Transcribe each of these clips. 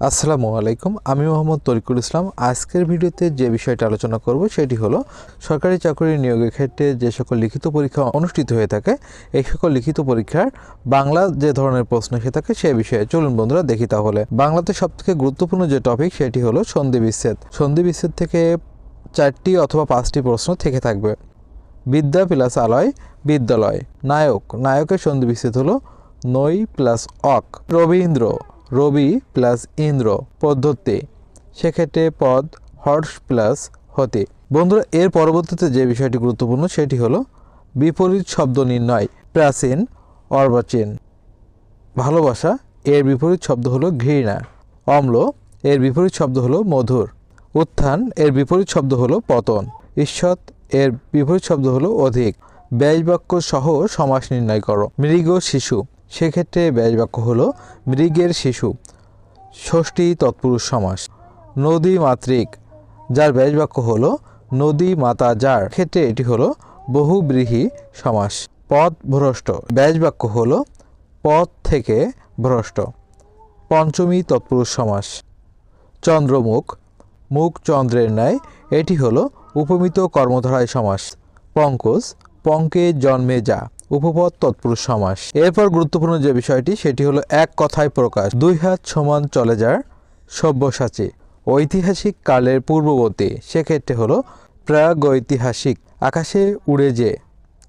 আসসালামু আলাইকুম, আমি মোহাম্মদ তরিকুল ইসলাম। আজকের ভিডিওতে যে বিষয়টা আলোচনা করব সেটি হলো, সরকারি চাকরি নিয়োগের ক্ষেত্রে যে সকল লিখিত পরীক্ষা অনুষ্ঠিত হয়ে থাকে, এই সকল লিখিত পরীক্ষার বাংলা যে ধরনের প্রশ্ন এসে থাকে সে বিষয়ে চলুন বন্ধুরা দেখি তাহলে। বাংলাতে সবথেকে গুরুত্বপূর্ণ যে টপিক সেটি হলো সন্ধি বিচ্ছেদ। সন্ধি বিচ্ছেদ থেকে চারটি অথবা পাঁচটি প্রশ্ন থেকে থাকবে। বিদ্যা প্লাস আলয়, বিদ্যালয়। নায়ক, নায়কের সন্ধি বিচ্ছেদ হলো নই প্লাস অক। রবীন্দ্র রবি প্লাস ইন্দ্র পদ্ধতি। সেক্ষেত্রে পদ হর্ষ প্লাস হতে। বন্ধুরা, এর পরবর্তীতে যে বিষয়টি গুরুত্বপূর্ণ, সেটি হলো বিপরীত শব্দ নির্ণয়, প্রাচীন, অর্বাচীন। ভালোবাসা, এর বিপরীত শব্দ হলো ঘৃণা। অম্ল, এর বিপরীত শব্দ হলো মধুর। উত্থান, এর বিপরীত শব্দ হলো পতন। ঈশ্বর এর বিপরীত শব্দ হলো অধিক। ব্যাস বাক্য সহ সমাস নির্ণয় করো। মৃগ শিশু। সেক্ষেত্রে ব্যাস বাক্য হলো মৃগের শিশু, ষষ্ঠী তৎপুরুষ সমাস, নদী মাতৃক, যার ব্যাস বাক্য হলো নদী মাতা যার। ক্ষেত্রে এটি হল বহুব্রীহি সমাস, পথ ভ্রষ্ট। ব্যাস বাক্য হলো পথ থেকে ভ্রষ্ট, পঞ্চমী তৎপুরুষ সমাস, চন্দ্রমুখ, মুখ চন্দ্রের ন্যায়। এটি হল উপমিত কর্মধারায় সমাস, পঙ্কজ, পঙ্কে জন্মে যা। উপপদ তৎপুরুষ সমাস। এরপর গুরুত্বপূর্ণ যে বিষয়টি, সেটি হলো এক কথায় প্রকাশ। দুই হাত সমান চলে যার সব্যসাচী, ঐতিহাসিক কালের পূর্ববর্তী। সেক্ষেত্রে হলো প্রাগৈতিহাসিক, আকাশে উড়ে যে।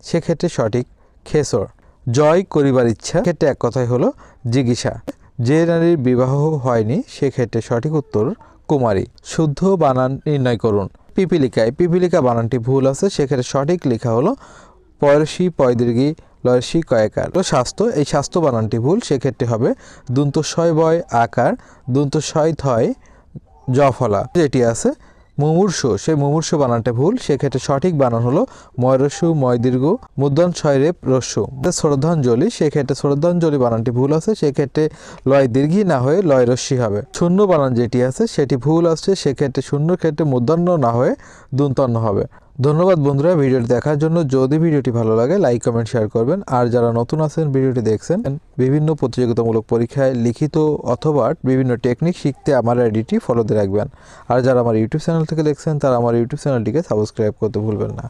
সেক্ষেত্রে সঠিক খেসর, জয় করিবার ইচ্ছা। ক্ষেত্রে এক কথায় হলো জিজ্ঞাসা। যে নারীর বিবাহ হয়নি, সেক্ষেত্রে সঠিক উত্তর কুমারী। শুদ্ধ বানান নির্ণয় করুন। পিপিলিকায় পিপিলিকা বানানটি ভুল আছে, সেক্ষেত্রে সঠিক লেখা হলো পয়সী পয়দীর্ঘী, লয়সি, কয়েকার। তো স্বাস্থ্য, এই স্বাস্থ্য বানানটি ভুল, সেক্ষেত্রে হবে দন্ত শয় বয় আকার দন্ত শয় থয় জফলা। যেটি আছে মুমূর্ষ, সেই মুমূর্ষ বানানটা ভুল, সেক্ষেত্রে সঠিক বানান হলো ময়রস্যু ময়দীর্ঘ মুদ্রণ ছয় রেপ রস্যু শ্রদ্ধাঞ্জলি, সেক্ষেত্রে শ্রদ্ধাঞ্জলি বানানটি ভুল আছে, সেক্ষেত্রে লয় দীর্ঘী না হয়ে লয় রস্যি হবে। শূন্য বানান যেটি আছে, সেটি ভুল আসছে সেক্ষেত্রে শূন্য ক্ষেত্রে মূর্ধন্য না হয়ে দুন্তন্য হবে। ধন্যবাদ বন্ধুরা ভিডিওটি দেখার জন্য। যদি ভিডিওটি ভালো লাগে লাইক কমেন্ট শেয়ার করবেন। আর যারা নতুন আছেন, ভিডিওটি দেখছেন, বিভিন্ন প্রতিযোগিতামূলক পরীক্ষায় লিখিত অথবা বিভিন্ন টেকনিক শিখতে আমার আইডিটি ফলোতে রাখবেন। আর যারা আমার ইউটিউব চ্যানেল থেকে দেখছেন, তারা আমার ইউটিউব চ্যানেলটিকে সাবস্ক্রাইব করতে ভুলবেন না।